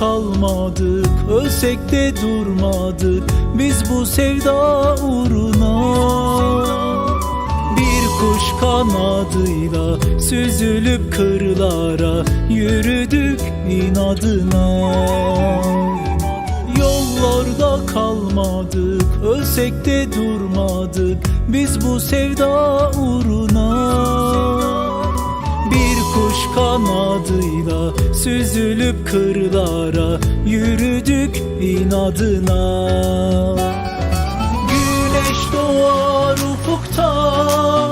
kalmadık Ölsek de durmadık. Biz bu sevda uğruna Bir kuş kanadıyla Süzülüp kırlara Yürüdük inadına. Yollarda kalmadık Ölsek de durmadık. Biz bu sevda uğruna kuş kanadıyla Süzülüp kırlara Yürüdük inadına. Güneş doğar ufukta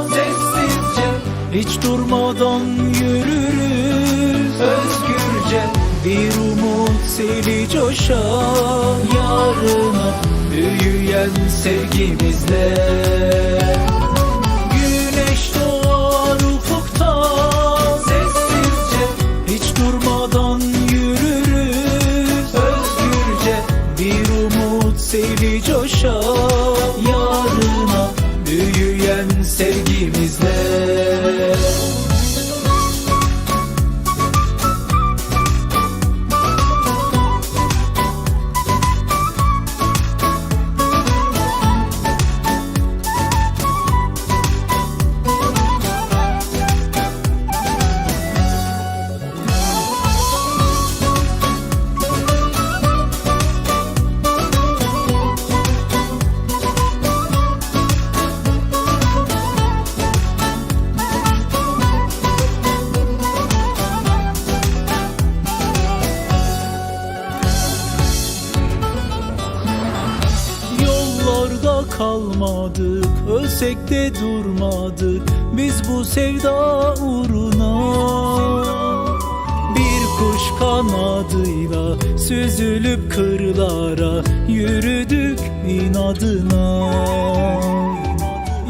Sessizce Hiç durmadan yürürüz. Özgürce Bir umut seli coşar Yarına büyüyen sevgimizle Yollarda kalmadık Ölsek de durmadık. Biz bu sevda uğruna Bir kuş kanadıyla Süzülüp kırlara Yürüdük inadına.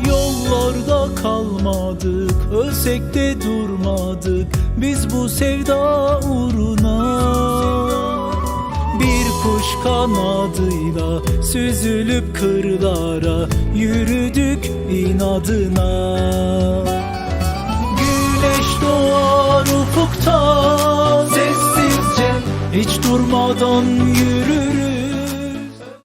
Yollarda kalmadık Ölsek de durmadık. Biz bu sevda uğruna kanadıyla süzülüp kırlara yürüdük inadına. Güneş doğar ufukta sessizce hiç durmadan yürürüz